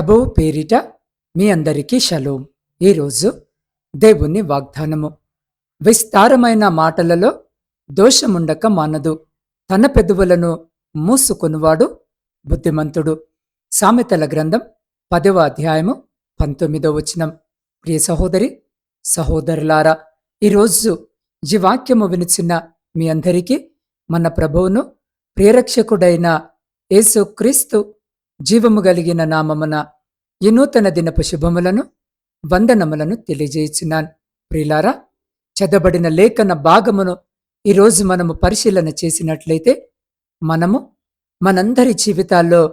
ప్రభువు పేరిట మీ అందరికీ షలోం. ఈరోజు దేవుని వాగ్దానము. విస్తారమైన మాటలలో దోషముండక మానదు. తన పెదవులను మూసుకునివాడు బుద్ధిమంతుడు. సామెతల గ్రంథం పదవ అధ్యాయము పంతొమ్మిదో వచనం. ప్రియ సహోదరి సహోదరులారా ఈరోజు ఈ వాక్యము వినిచిన మీ అందరికీ మన ప్రభువును ప్రియరక్షకుడైన యేసుక్రీస్తు జీవము కలిగిన నామమున ఈ నూతన దినపు శుభములను వందనములను తెలియజేయుచున్నాను. ప్రిలారా చదబడిన లేఖన భాగమును ఈరోజు మనము పరిశీలన చేసినట్లయితే మనము మనందరి జీవితాల్లో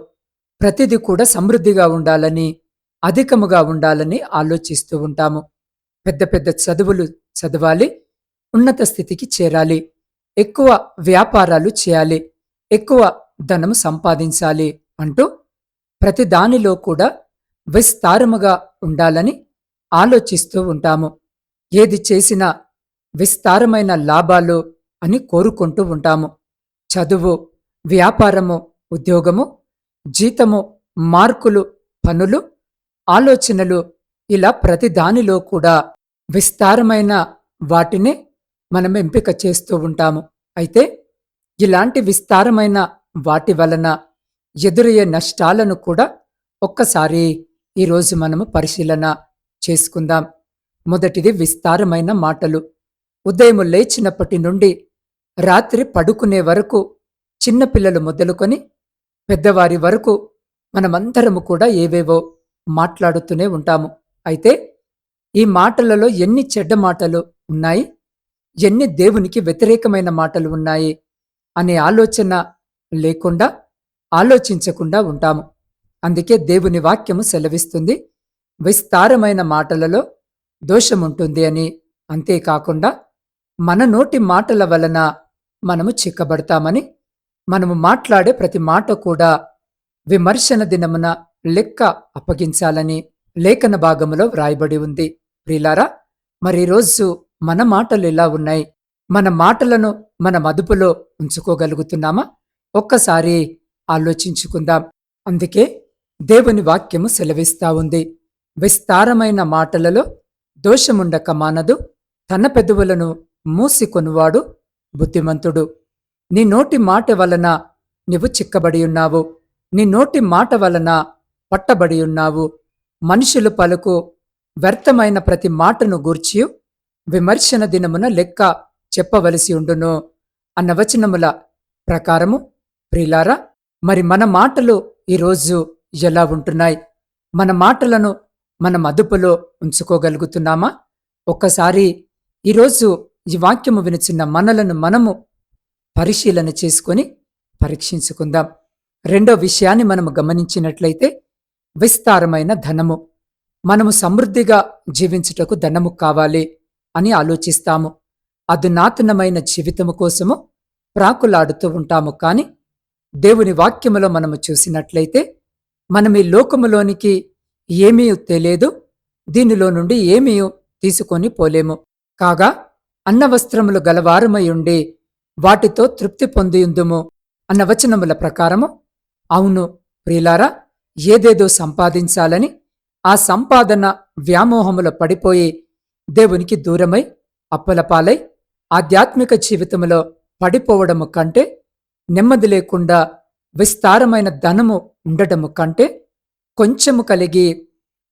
ప్రతిదీ కూడా సమృద్ధిగా ఉండాలని అధికముగా ఉండాలని ఆలోచిస్తూ ఉంటాము. పెద్ద పెద్ద చదువులు చదవాలి ఉన్నత స్థితికి చేరాలి ఎక్కువ వ్యాపారాలు చేయాలి ఎక్కువ ధనం సంపాదించాలి అంటూ ప్రతి దానిలో కూడా విస్తారముగా ఉండాలని ఆలోచిస్తూ ఉంటాము. ఏది చేసినా విస్తారమైన లాభాలు అని కోరుకుంటూ ఉంటాము. చదువు వ్యాపారము ఉద్యోగము జీతము మార్కులు పనులు ఆలోచనలు ఇలా ప్రతి దానిలో కూడా విస్తారమైన వాటినే మనం ఎంపిక చేస్తూ ఉంటాము. అయితే ఇలాంటి విస్తారమైన వాటి వలన ఎదురయ్యే నష్టాలను కూడా ఒక్కసారి ఈరోజు మనము పరిశీలన చేసుకుందాం. మొదటిది విస్తారమైన మాటలు. ఉదయం లేచినప్పటి నుండి రాత్రి పడుకునే వరకు చిన్నపిల్లలు మొదలుకొని పెద్దవారి వరకు మనమందరము కూడా ఏవేవో మాట్లాడుతూనే ఉంటాము. అయితే ఈ మాటలలో ఎన్ని చెడ్డ మాటలు ఉన్నాయి? ఎన్ని దేవునికి వ్యతిరేకమైన మాటలు ఉన్నాయి? అనే ఆలోచన లేకుండా ఆలోచించకుండా ఉంటాము. అందుకే దేవుని వాక్యము సెలవిస్తుంది. విస్తారమైన మాటలలో దోషముంటుంది అని. అంతేకాకుండా మన నోటి మాటల వలన మనము చిక్కబడతామని. మనము మాట్లాడే ప్రతి మాట కూడా విమర్శన దినమున లెక్క అప్పగించాలని లేఖన భాగములో వ్రాయబడి ఉంది. ప్రిలారా మరి రోజు మన మాటలు ఎలా ఉన్నాయి? మన మాటలను మన మదుపులో ఉంచుకోగలుగుతున్నామా? ఒక్కసారి ఆలోచించుకుందాం. అందుకే దేవుని వాక్యము సెలవిస్తా ఉంది. విస్తారమైన మాటలలో దోషముండక మానదు. తన పెదవులను మూసికొనువాడు బుద్ధిమంతుడు. నీ నోటి మాట వలన నీవు చిక్కబడి ఉన్నావు. నీ నోటి మాట వలన పట్టబడి ఉన్నావు. మనుషులు పలుకు వ్యర్థమైన ప్రతి మాటను గూర్చి విమర్శన దినమున లెక్క చెప్పవలసి ఉండును. అన్న వచనముల ప్రకారము ప్రిలారా మరి మన మాటలు ఈరోజు ఎలా ఉంటున్నాయి? మన మాటలను మనం అదుపులో ఉంచుకోగలుగుతున్నామా? ఒక్కసారి ఈరోజు ఈ వాక్యము వినిచిన మనలను మనము పరిశీలన చేసుకొని పరీక్షించుకుందాం. రెండో విషయాన్ని మనము గమనించినట్లయితే విస్తారమైన ధనము. మనము సమృద్ధిగా జీవించుటకు ధనము కావాలి అని ఆలోచిస్తాము. అధునాతనమైన జీవితము కోసము ప్రాకులాడుతూ ఉంటాము కానీ దేవుని వాక్యములో మనము చూసినట్లయితే మనం ఈ లోకములోనికి ఏమీ తెలియదు దీనిలో నుండి ఏమీ తీసుకొని పోలేము. కాగా అన్నవస్త్రములు గలవారమై ఉండి వాటితో తృప్తి పొందియుందుము అన్న వచనముల ప్రకారము. అవును ప్రియులారా ఏదేదో సంపాదించాలని ఆ సంపాదన వ్యామోహములో పడిపోయి దేవునికి దూరమై అప్పలపాలై ఆధ్యాత్మిక జీవితములో పడిపోవడము కంటే నెమ్మది లేకుండా విస్తారమైన ధనము ఉండటము కంటే కొంచెము కలిగి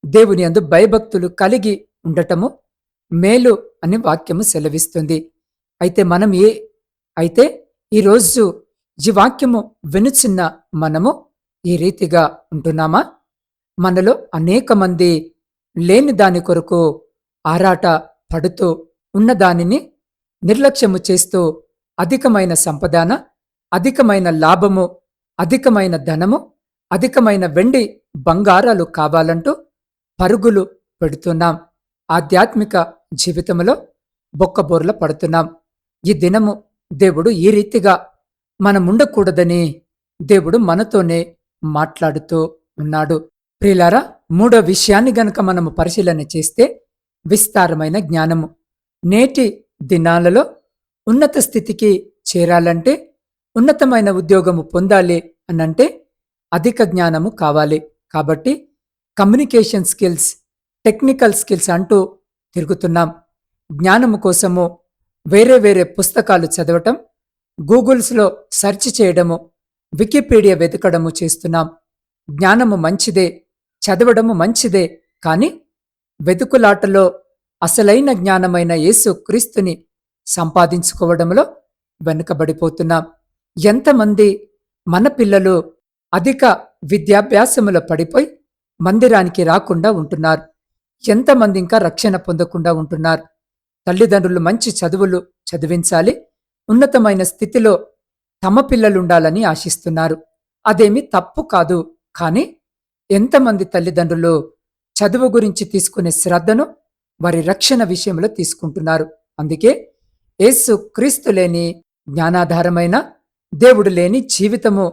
దేవుని అందు భయభక్తులు కలిగి ఉండటము మేలు అని వాక్యము సెలవిస్తుంది. అయితే మనం ఏ అయితే ఈరోజు ఈ వాక్యము వినుచున్న మనము ఈ రీతిగా ఉంటున్నామా? మనలో అనేక మంది లేని దాని కొరకు ఆరాట పడుతూ ఉన్నదానిని నిర్లక్ష్యము చేస్తూ అధికమైన సంపదాన అధికమైన లాభము అధికమైన ధనము అధికమైన వెండి బంగారాలు కావాలంటూ పరుగులు పెడుతున్నాం. ఆధ్యాత్మిక జీవితంలో బొక్కబోర్ల పడుతున్నాం. ఈ దినము దేవుడు ఈ రీతిగా మనముండకూడదని దేవుడు మనతోనే మాట్లాడుతూ ఉన్నాడు. ప్రిలారా మూడో విషయాన్ని గనక మనము పరిశీలన చేస్తే విస్తారమైన జ్ఞానము. నేటి దినాలలో ఉన్నత స్థితికి చేరాలంటే ఉన్నతమైన ఉద్యోగము పొందాలి అనంటే అధిక జ్ఞానము కావాలి. కాబట్టి కమ్యూనికేషన్ స్కిల్స్ టెక్నికల్ స్కిల్స్ అంటూ తిరుగుతున్నాం. జ్ఞానము కోసము వేరే వేరే పుస్తకాలు చదవటం గూగుల్స్లో సెర్చ్ చేయడము వికీపీడియా వెతకడము చేస్తున్నాం. జ్ఞానము మంచిదే చదవడము మంచిదే కానీ వెతుకులాటలో అసలైన జ్ఞానమైన యేసు క్రీస్తుని సంపాదించుకోవడంలో వెనుకబడిపోతున్నాం. ఎంతమంది మన పిల్లలు అధిక విద్యాభ్యాసములో పడిపోయి మందిరానికి రాకుండా ఉంటున్నారు? ఎంతమంది ఇంకా రక్షణ పొందకుండా ఉంటున్నారు? తల్లిదండ్రులు మంచి చదువులు చదివించాలి ఉన్నతమైన స్థితిలో తమ పిల్లలుండాలని ఆశిస్తున్నారు. అదేమి తప్పు కాదు కానీ ఎంతమంది తల్లిదండ్రులు చదువు గురించి తీసుకునే శ్రద్ధను వారి రక్షణ విషయంలో తీసుకుంటున్నారు. అందుకే యేసు క్రీస్తు లేని జ్ఞానాధారమైన దేవుడు లేని జీవితము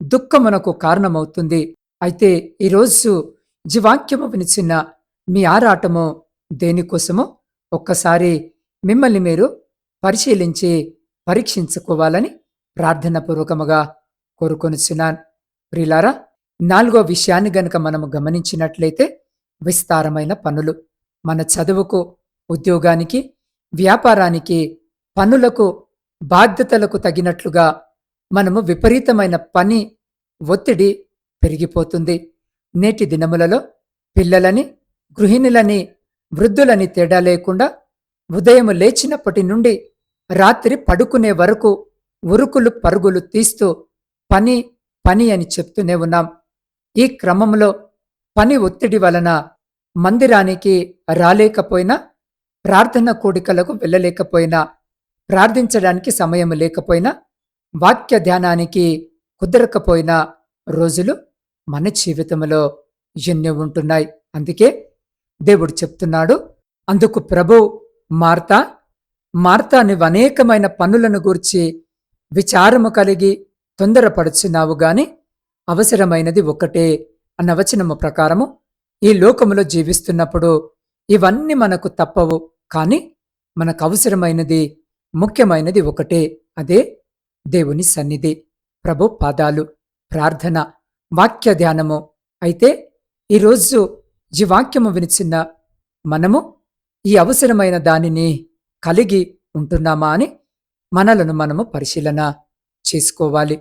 దుఃఖమునకు కారణమవుతుంది. అయితే ఈరోజు జీవాక్యము వినిచిన మీ ఆరాటము దేనికోసమో ఒక్కసారి మిమ్మల్ని మీరు పరిశీలించి పరీక్షించుకోవాలని ప్రార్థనపూర్వకముగా కోరుకొనిచున్నాను. ప్రిలారా నాలుగో విషయాన్ని గనుక మనము గమనించినట్లయితే విస్తారమైన పనులు. మన చదువుకు ఉద్యోగానికి వ్యాపారానికి పనులకు బాధ్యతలకు తగినట్లుగా మనము విపరీతమైన పని ఒత్తిడి పెరిగిపోతుంది. నేటి దినములలో పిల్లలని గృహిణులని వృద్ధులని తేడా లేకుండా ఉదయం లేచినప్పటి నుండి రాత్రి పడుకునే వరకు ఉరుకులు పరుగులు తీస్తూ పని పని అని చెప్తూనే ఉన్నాం. ఈ క్రమంలో పని ఒత్తిడి వలన మందిరానికి రాలేకపోయినా ప్రార్థన కోడికలకు వెళ్ళలేకపోయినా ప్రార్థించడానికి సమయం లేకపోయినా వాక్య ధ్యానానికి కుదరకపోయిన రోజులు మన జీవితంలో ఎన్నో ఉంటున్నాయి. అందుకే దేవుడు చెప్తున్నాడు అందుకు ప్రభు మార్తా మార్తా నువ్వు అనేకమైన పనులను గూర్చి విచారము కలిగి తొందరపడుచున్నావు గాని అవసరమైనది ఒకటే అన్న వచనము ప్రకారము ఈ లోకములో జీవిస్తున్నప్పుడు ఇవన్నీ మనకు తప్పవు కానీ మనకు అవసరమైనది ముఖ్యమైనది ఒకటే అదే దేవుని సన్నిధి. ప్రభు పాదాలు. ప్రార్థన వాక్య ధ్యానము. అయితే ఈరోజు ఈ వాక్యము వినిచిన్న మనము ఈ అవసరమైన దానిని కలిగి ఉంటున్నామా అని మనలను మనము పరిశీలన చేసుకోవాలి.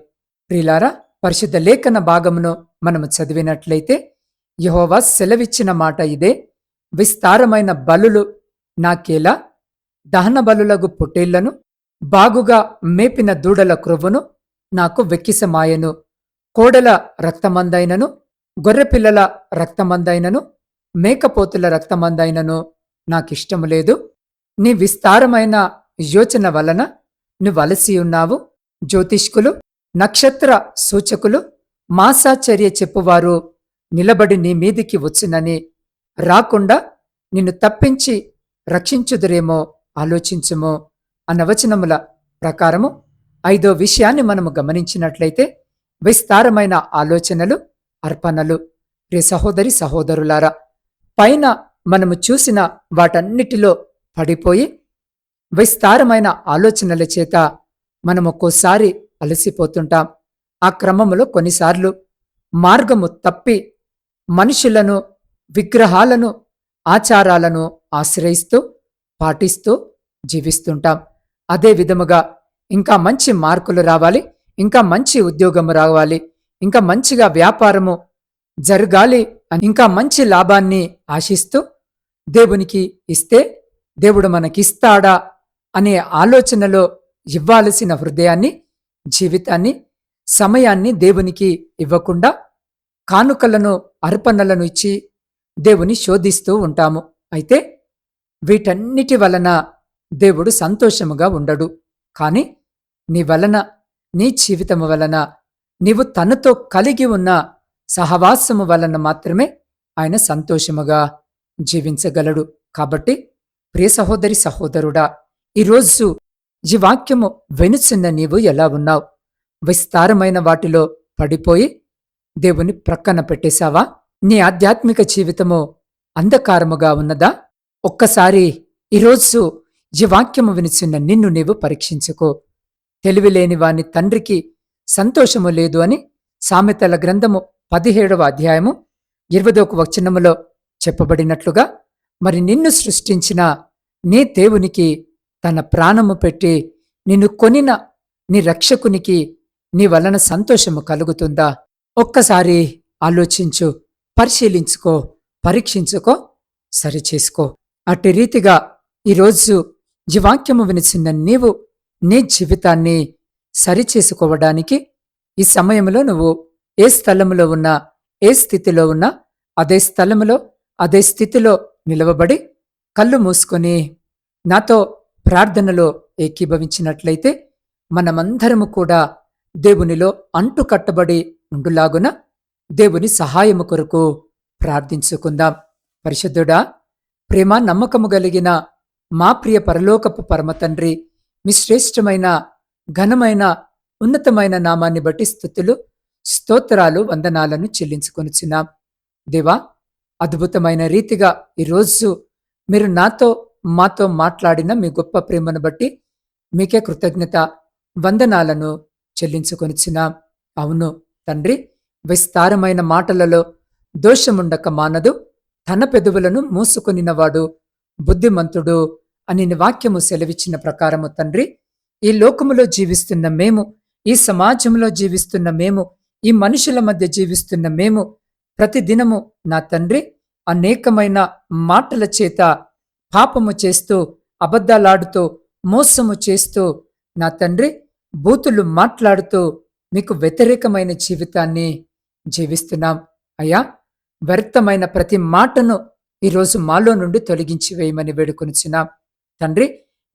ప్రిలారా పరిశుద్ధ లేఖన భాగమును మనము చదివినట్లయితే యహోవా సెలవిచ్చిన మాట ఇదే. విస్తారమైన బలులు నాకేలా దహన బలులగు పొట్టేళ్ళను బాగుగా మేపిన దూడల క్రొవ్వును నాకు వెక్కిసమాయను. కోడల రక్తమందైనను గొర్రెపిల్లల రక్తమందైనను మేకపోతుల రక్తమందైనను నాకిష్టము లేదు. నీ విస్తారమైన యోచన వలన నువ్వలసియున్నావు ఉన్నావు. జ్యోతిష్కులు నక్షత్ర సూచకులు మాసాచర్య చెప్పువారు నిలబడి నీ మీదికి వచ్చునని రాకుండా నిన్ను తప్పించి రక్షించుదురేమో ఆలోచించుమో. అనవచనముల ప్రకారము ఐదో విషయాన్ని మనము గమనించినట్లయితే విస్తారమైన ఆలోచనలు అర్పణలు. ప్రియ సహోదరి సహోదరులారా పైన మనము చూసిన వాటన్నిటిలో పడిపోయి విస్తారమైన ఆలోచనల చేత మనం ఒక్కోసారి అలసిపోతుంటాం. ఆ క్రమములో కొన్నిసార్లు మార్గము తప్పి మనుషులను విగ్రహాలను ఆచారాలను ఆశ్రయిస్తూ పాటిస్తూ జీవిస్తుంటాం. అదే విధముగా ఇంకా మంచి మార్కులు రావాలి ఇంకా మంచి ఉద్యోగము రావాలి ఇంకా మంచిగా వ్యాపారము జరగాలి అని ఇంకా మంచి లాభాన్ని ఆశిస్తూ దేవునికి ఇస్తే దేవుడు మనకిస్తాడా అనే ఆలోచనలో ఇవ్వాల్సిన హృదయాన్ని జీవితాన్ని సమయాన్ని దేవునికి ఇవ్వకుండా కానుకలను అర్పణలను ఇచ్చి దేవుని శోధిస్తూ ఉంటాము. అయితే వీటన్నిటి వలన దేవుడు సంతోషముగా ఉండడు. కాని నీ వలన నీ జీవితము వలన నీవు తనతో కలిగి ఉన్న సహవాసము వలన మాత్రమే ఆయన సంతోషముగా జీవించగలడు. కాబట్టి ప్రియ సహోదరి సహోదరుడా ఈరోజు ఈ వాక్యము వెనుచున్న నీవు ఎలా ఉన్నావు? విస్తారమైన వాటిలో పడిపోయి దేవుని ప్రక్కన పెట్టేశావా? నీ ఆధ్యాత్మిక జీవితము అంధకారముగా ఉన్నదా? ఒక్కసారి ఈరోజు ఈ వాక్యము వినిచున్న నిన్ను నీవు పరీక్షించుకో. తెలివిలేని వాని తండ్రికి సంతోషము లేదు అని సామెతల గ్రంథము పదిహేడవ అధ్యాయము ఇరవదొక వచనములో చెప్పబడినట్లుగా మరి నిన్ను సృష్టించిన నీ దేవునికి తన ప్రాణము పెట్టి నిన్ను కొనిన నీ రక్షకునికి నీ వలన సంతోషము కలుగుతుందా? ఒక్కసారి ఆలోచించు పరిశీలించుకో పరీక్షించుకో సరిచేసుకో. అట్టి రీతిగా ఈరోజు ఈ వాక్యము వినిచిన నీవు నీ జీవితాన్ని సరిచేసుకోవడానికి ఈ సమయంలో నువ్వు ఏ స్థలములో ఉన్నా ఏ స్థితిలో ఉన్నా అదే స్థలములో అదే స్థితిలో నిలవబడి కళ్ళు మూసుకొని నాతో ప్రార్థనలో ఏకీభవించినట్లయితే మనమందరము కూడా దేవునిలో అంటు కట్టబడి ఉండులాగున దేవుని సహాయము కొరకు ప్రార్థించుకుందాం. పరిశుద్ధుడా ప్రేమ నమ్మకము కలిగిన మా ప్రియ పరలోకపు పరమ తండ్రి మీ శ్రేష్టమైన ఘనమైన ఉన్నతమైన నామాన్ని బట్టి స్థుతులు స్తోత్రాలు వందనాలను చెల్లించుకొనిచున్నాం. దేవా అద్భుతమైన రీతిగా ఈరోజు మీరు నాతో మాతో మాట్లాడిన మీ గొప్ప ప్రేమను బట్టి మీకే కృతజ్ఞత వందనాలను చెల్లించుకొనిచున్నాం. అవును తండ్రి విస్తారమైన మాటలలో దోషముండక మానదు తన పెదవులను మూసుకొనినవాడు బుద్ధిమంతుడు అని వాక్యము సెలవిచ్చిన ప్రకారము తండ్రి ఈ లోకములో జీవిస్తున్న మేము ఈ సమాజంలో జీవిస్తున్న మేము ఈ మనుషుల మధ్య జీవిస్తున్న మేము ప్రతిదినము నా తండ్రి అనేకమైన మాటల చేత పాపము చేస్తూ అబద్ధాలాడుతూ మోసము చేస్తూ నా తండ్రి బూతులు మాట్లాడుతూ మీకు వ్యతిరేకమైన జీవితాన్ని జీవిస్తున్నాం. అయ్యా వ్యర్థమైన ప్రతి మాటను ఈరోజు మాలో నుండి తొలగించి వేయమని వేడుకొనిచున్నాం. తండ్రి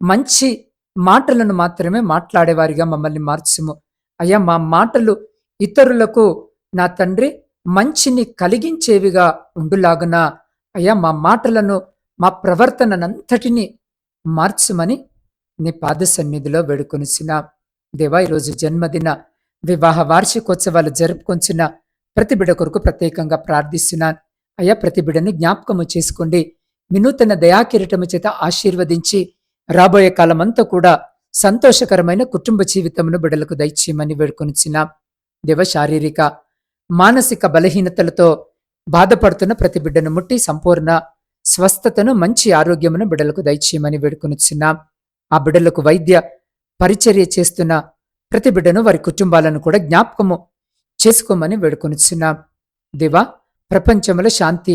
మంచి మాటలను మాత్రమే మాట్లాడేవారిగా మమ్మల్ని మార్చుము. అయ్యా మా మాటలు ఇతరులకు నా తండ్రి మంచిని కలిగించేవిగా ఉండులాగున. అయ్యా మా మాటలను మా ప్రవర్తననంతటినీ మార్చుమని నీ పాద సన్నిధిలో వేడుకొనిసిన. దేవా ఈరోజు జన్మదిన వివాహ వార్షికోత్సవాలు జరుపుకొంచిన ప్రతి బిడ కొరకు ప్రత్యేకంగా ప్రార్థిస్తున్నాను. అయ్యా ప్రతి బిడని జ్ఞాపకము చేసుకోండి. వినూతన దయాకిరటము చేత ఆశీర్వదించి రాబోయే కాలమంతా కూడా సంతోషకరమైన కుటుంబ జీవితమును బిడలకు దయచేయమని వేడుకొనిచ్చిన దేవ శారీరక మానసిక బలహీనతలతో బాధపడుతున్న ప్రతి బిడ్డను ముట్టి సంపూర్ణ స్వస్థతను మంచి ఆరోగ్యమును బిడ్డలకు దయచేయమని వేడుకొనిచ్చిన ఆ బిడ్డలకు వైద్య పరిచర్య చేస్తున్న ప్రతి బిడ్డను వారి కుటుంబాలను కూడా జ్ఞాపకము చేసుకోమని వేడుకొనిచున్నాం దేవా ప్రపంచంలో శాంతి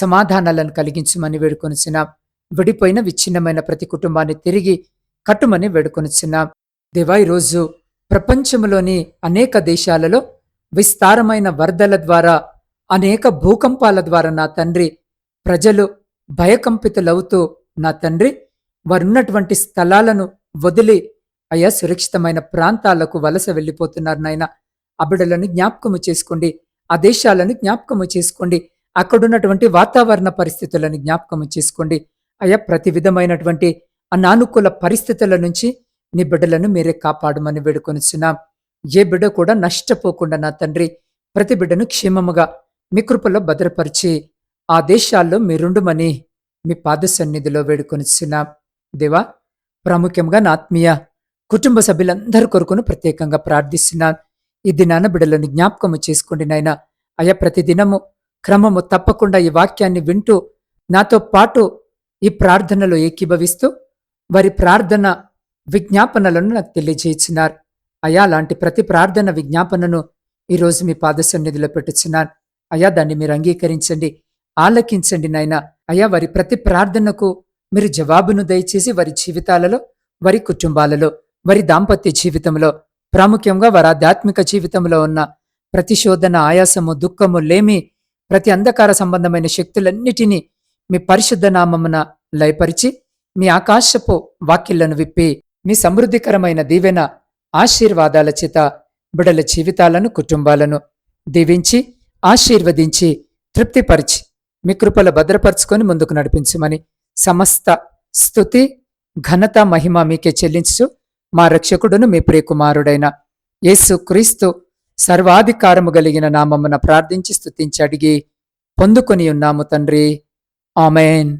సమాధానాలను కలిగించమని వేడుకొనిచున్నాం. విడిపోయిన విచ్ఛిన్నమైన ప్రతి కుటుంబాన్ని తిరిగి కట్టుమని వేడుకొనిచున్నాం. దేవా ఈరోజు ప్రపంచంలోని అనేక దేశాలలో విస్తారమైన వరదల ద్వారా అనేక భూకంపాల ద్వారా నా తండ్రి ప్రజలు భయకంపితులవుతూ నా తండ్రి వారున్నటువంటి స్థలాలను వదిలి అయ్యా సురక్షితమైన ప్రాంతాలకు వలస వెళ్ళిపోతున్నారు నాయన. అబిడలను జ్ఞాపకము చేసుకోండి. ఆ దేశాలను జ్ఞాపకము చేసుకోండి. అక్కడున్నటువంటి వాతావరణ పరిస్థితులను జ్ఞాపకం చేసుకోండి. అయ్యా ప్రతి విధమైనటువంటి అనానుకూల పరిస్థితుల నుంచి నీ బిడ్డలను మీరే కాపాడమని వేడుకొనిచున్నాం. ఏ బిడ్డ కూడా నష్టపోకుండా నా తండ్రి ప్రతి బిడ్డను క్షేమముగా మీ కృపలో భద్రపరిచి ఆ దేశాల్లో మీరుండుమని మీ పాద సన్నిధిలో వేడుకొనిచున్నాం. దేవా ప్రాముఖ్యంగా నా ఆత్మీయ కుటుంబ సభ్యులందరి కొరకును ప్రత్యేకంగా ప్రార్థిస్తున్నాను ఈ దినాన బిడ్డలను జ్ఞాపకము చేసుకోండి నాయన. అయ్యా ప్రతిదినము క్రమము తప్పకుండా ఈ వాక్యాన్ని వింటూ నాతో పాటు ఈ ప్రార్థనలో ఏకీభవిస్తూ వారి ప్రార్థన విజ్ఞాపనలను నాకు తెలియజేయించినారు అయా లాంటి ప్రతి ప్రార్థన విజ్ఞాపనను ఈరోజు మీ పాద సన్నిధిలో పెట్టుచున్నాను. అయా దాన్ని మీరు అంగీకరించండి ఆలకించండి నాయన. అయా వారి ప్రతి ప్రార్థనకు మీరు జవాబును దయచేసి వారి జీవితాలలో వారి కుటుంబాలలో వారి దాంపత్య జీవితంలో ప్రాముఖ్యంగా వారి ఆధ్యాత్మిక జీవితంలో ఉన్న ప్రతిశోధన ఆయాసము దుఃఖము లేమి ప్రతి అంధకార సంబంధమైన శక్తులన్నిటినీ మీ పరిశుద్ధ నామమున లయపరిచి మీ ఆకాశపు వాక్యలను విప్పి మీ సమృద్ధికరమైన దీవెన ఆశీర్వాదాల చేత బిడల జీవితాలను కుటుంబాలను దీవించి ఆశీర్వదించి తృప్తిపరిచి మీ కృపల భద్రపరుచుకొని ముందుకు నడిపించమని సమస్త స్థుతి ఘనత మహిమ మీకే చెల్లించు మా రక్షకుడును మీ ప్రియకుమారుడైన యేసు క్రీస్తు సర్వాధికారము కలిగిన నామమున ప్రార్థించి స్థుతించి అడిగి పొందుకొని ఉన్నాము తండ్రి. ఆమెన్.